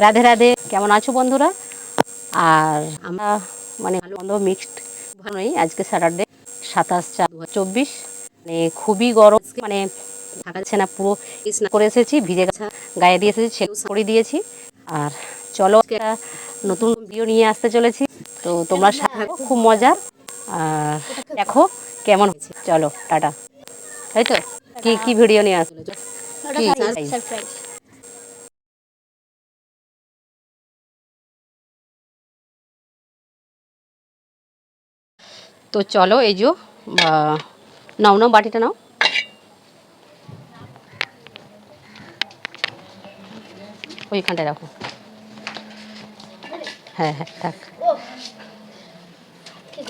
রাধে রাধে, কেমন আছো বন্ধুরা? আর আমরা মানে ভালো মিক্সড ভালোই আজকে স্যাটারডে সাতাশ চার দু চব্বিশ। মানে খুবই গরম মানে থাকা যাচ্ছে না, পুরো স্নান করে এসেছি, ভিজে গেছে, গায়ে দিয়ে এসেছি ছেলেও করে দিয়েছি। আর চলো একটা নতুন ভিডিও নিয়ে আসতে চলেছি। তো তোমরা সাথে খুব মজার আর দেখো কেমন হয়েছে। চলো, টাটা। তাই তো? কি কি ভিডিও নিয়ে আসলে কি তো চলো এই যে নাও নাও বাটিটা নাও। ওইখানটায় রাখো। হ্যাঁ হ্যাঁ কি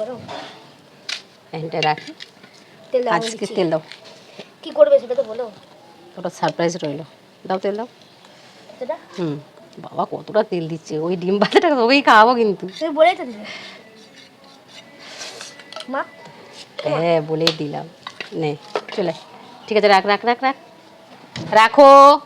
রাখি। আজকে তেল দাও। কি করবে সেটা তো বলো। ওটা সারপ্রাইজ রইল। দাও তেল দাও। হুম বাবা কতটা তেল দিচ্ছে। ওই ডিম ভাজাটা তোকেই খাওয়াবো কিন্তু। তুমি বলেই তো দিলে। মা। হ্যাঁ বলেই দিলাম। নে, চলে। ঠিক আছে, রাখ রাখ রাখ রাখ। রাখো।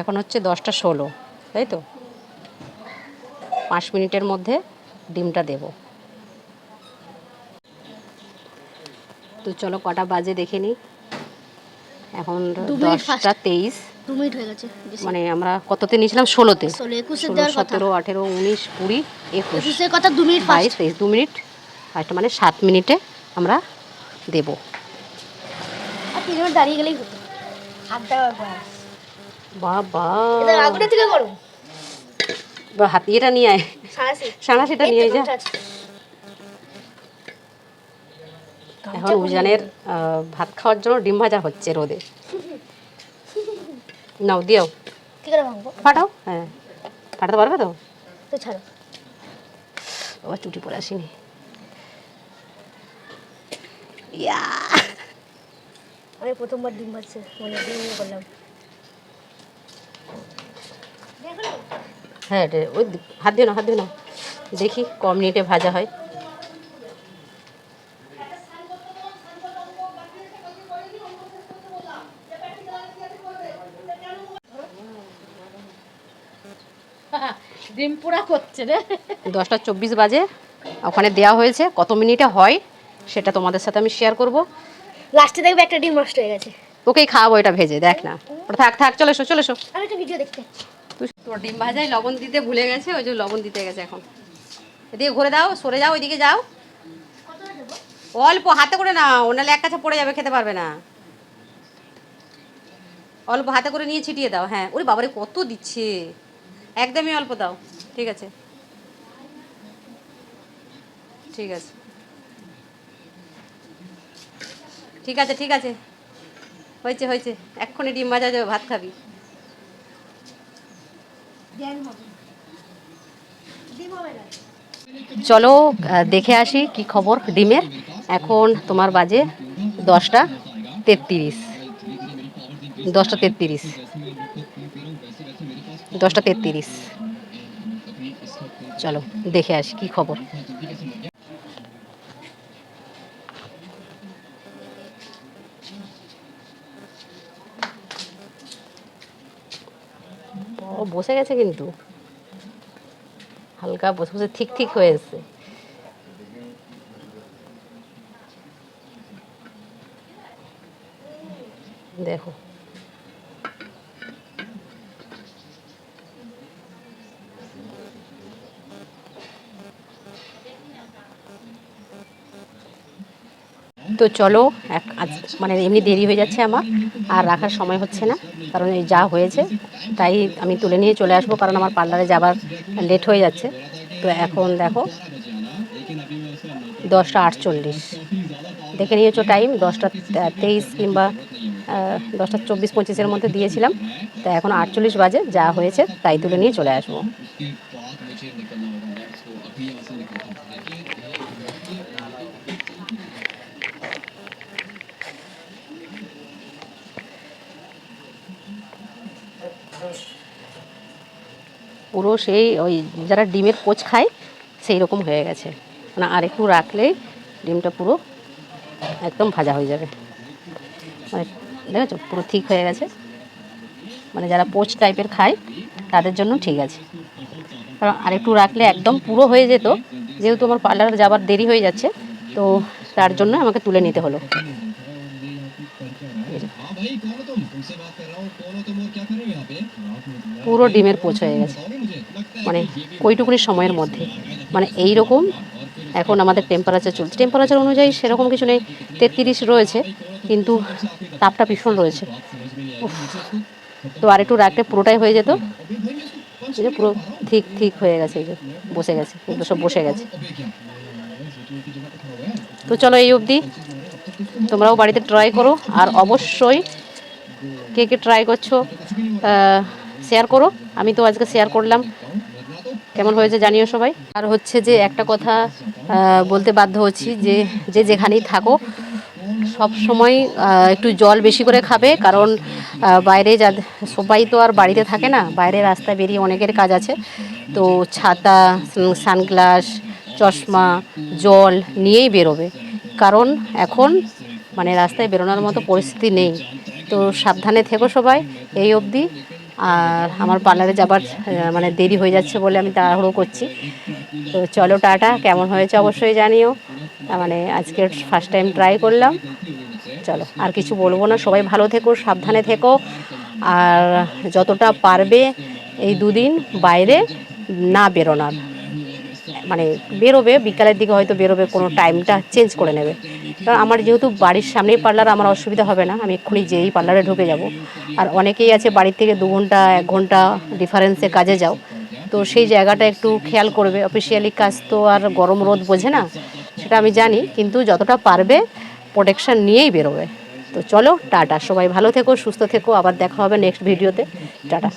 এখন হচ্ছে দশটা ষোলো, তাই তো? পাঁচ মিনিটের মধ্যে ডিমটা দেব। তো চলো কটা বাজে দেখে নিই। এখন দশটা তেইশ। দু মিনিট হয়ে গেছে মানে আমরা কততে নিয়েছিলাম? ষোলোতে। ষোলো সতেরো আঠেরো উনিশ কুড়ি একুশ। একুশের কথা দু মিনিট বাইশ তেইশ দু মিনিট। ফার্স্ট মানে সাত মিনিটে আমরা দেব। দাঁড়িয়ে গেলেই হতো। বাবা। এটা আগুনের থেকে হাতি নিয়ে আয়। সাঁড়াশিটা নিয়ে যা। এখন উজানের ভাত খাওয়ার জন্য ডিম ভাজা হচ্ছে রোদে। নাও দিও। কি করে ভাঙবো? ফাটাও হ্যাঁ। ফাটাতে পারবে তো? তো ছাড়ো। আবার চুটি পরে আসিনি। ইয়া। আমি প্রথমবার ডিম ভাজছে মানে ডিম করলাম। হ্যাঁ রে ওই হাত দিও না হাত দিও না দেখি ক মিনিটে ভাজা হয়। ডিম পোড়া করছে রে। দশটা চব্বিশ বাজে ওখানে দেওয়া হয়েছে কত মিনিটে হয় সেটা তোমাদের সাথে আমি শেয়ার করব। লাস্টে দেখবে একটা ডিম নষ্ট হয়ে গেছে। ওকেই খাওয়াবো এটা ভেজে দেখ না। থাক থাক চলে এসো চলে এসো। আমি একটা ভিডিও দেখতে। তোর ডিম ভাজায় লবণ দিতে ভুলে গেছে ওই যে লবণ দিতে গেছে এখন। এদিকে ঘুরে দাও সরে যাও ওইদিকে যাও। অল্প হাতে করে না নাহলে এক কাছে পড়ে যাবে খেতে পারবে না। অল্প হাতে করে নিয়ে ছিটিয়ে দাও হ্যাঁ। ওরে বাবারে কত দিচ্ছে? একদমই অল্প দাও। ঠিক আছে? ঠিক আছে। ঠিক আছে ঠিক আছে। হয়েছে হয়েছে। এক্ষুনি ডিম ভাজা যাবে, ভাত খাবি। চলো দেখে আসি কি খবর ডিমের। এখন তোমার বাজে দশটা তেত্রিশ। দশটা তেত্রিশ। দশটা তেত্রিশ। চলো, দেখে আসি কি খবর। বসে গেছে কিন্তু। হালকা বসে বসে ঠিক ঠিক হয়ে এসছে। দেখো। তো চলো, এক আজ মানে এমনি দেরি হয়ে যাচ্ছে আমার, আর রাখার সময় হচ্ছে না, কারণ এই যা হয়েছে, তাই আমি তুলে নিয়ে চলে আসব, কারণ আমার পার্লারে যাবার লেট হয়ে যাচ্ছে। তো এখন দেখো, দশটা আটচল্লিশ। দেখে নিয়েছো টাইম দশটা তেইশ কিংবা দশটা চব্বিশ পঁচিশের মধ্যে দিয়েছিলাম। তা এখন আটচল্লিশ বাজে, যা হয়েছে, তাই তুলে নিয়ে চলে আসব। পুরো সেই ওই যারা ডিমের কোচ খায়, সেই রকম হয়ে গেছে। মানে আর একটু রাখলেই ডিমটা পুরো একদম ভাজা হয়ে যাবে। মানে দেখেছ? পুরো ঠিক হয়ে গেছে। মানে যারা পোচ টাইপের খায়, তাদের জন্য ঠিক আছে। কারণ আরেকটু রাখলে একদম পুরো হয়ে যেত, যেহেতু আমার পার্লার যাবার দেরি হয়ে যাচ্ছে, তো তার জন্য আমাকে তুলে নিতে হলো। পুরো ডিমের পোচ হয়ে গেছে। মানে কইটুকুনি সময়ের মধ্যে। মানে এই রকম এখন আমাদের টেম্পারেচার চলছে। টেম্পারেচার অনুযায়ী সেরকম কিছু নেই তেত্রিশ রয়েছে কিন্তু তাপটা ভীষণ রয়েছে। তো আর একটু রাখলে পুরোটাই হয়ে যেত। এই যে পুরো ঠিক ঠিক হয়ে গেছে এই যে বসে গেছে কিন্তু সব বসে গেছে। তো চলো এই অবধি। তোমরাও বাড়িতে ট্রাই করো আর অবশ্যই কে কে ট্রাই করছ শেয়ার করো। আমি তো আজকে শেয়ার করলাম। কেমন হয়েছে জানিও সবাই। আর হচ্ছে যে একটা কথা বলতে বাধ্য হচ্ছি যে যে যেখানেই থাকো, সব সময় একটু জল বেশি করে খাবে। কারণ বাইরে যা সবাই তো আর বাড়িতে থাকে না। বাইরে রাস্তায় বেরিয়ে অনেকের কাজ আছে। তো ছাতা সানগ্লাস, চশমা, জল নিয়েই বেরোবে। কারণ এখন মানে রাস্তায় বেরোনোর মতো পরিস্থিতি নেই। তো সাবধানে থেকো সবাই, এই অবধি। আর আমার পার্লারে যাবার মানে দেরি হয়ে যাচ্ছে বলে আমি তাড়াহুড়ো করছি। তো চলো টাটা, কেমন হয়েছে অবশ্যই জানিও। মানে আজকে ফার্স্ট টাইম ট্রাই করলাম। চলো, আর কিছু বলব না, সবাই ভালো থেকো, সাবধানে থেকো। আর যতটা পারবে এই দুদিন বাইরে না বেরোনার। মানে বেরোবে, বিকালের দিকে হয়তো বেরোবে, কোনো টাইমটা চেঞ্জ করে নেবে। কারণ আমার যেহেতু বাড়ির সামনেই পার্লার আমার অসুবিধা হবে না, আমি এক্ষুনি যেই পার্লারে ঢুকে যাব। আর অনেকেই আছে বাড়ির থেকে দু ঘণ্টা, এক ঘণ্টা ডিফারেন্সে কাজে যাও। তো সেই জায়গাটা একটু খেয়াল করবে। অফিসিয়ালি কাজ তো আর গরম রোদ বোঝে না, সেটা আমি জানি, কিন্তু যতটা পারবে প্রোটেকশন নিয়েই বেরোবে। তো চলো, টাটা। সবাই ভালো থেকো, সুস্থ থেকো। আবার দেখা হবে নেক্সট ভিডিওতে টাটা।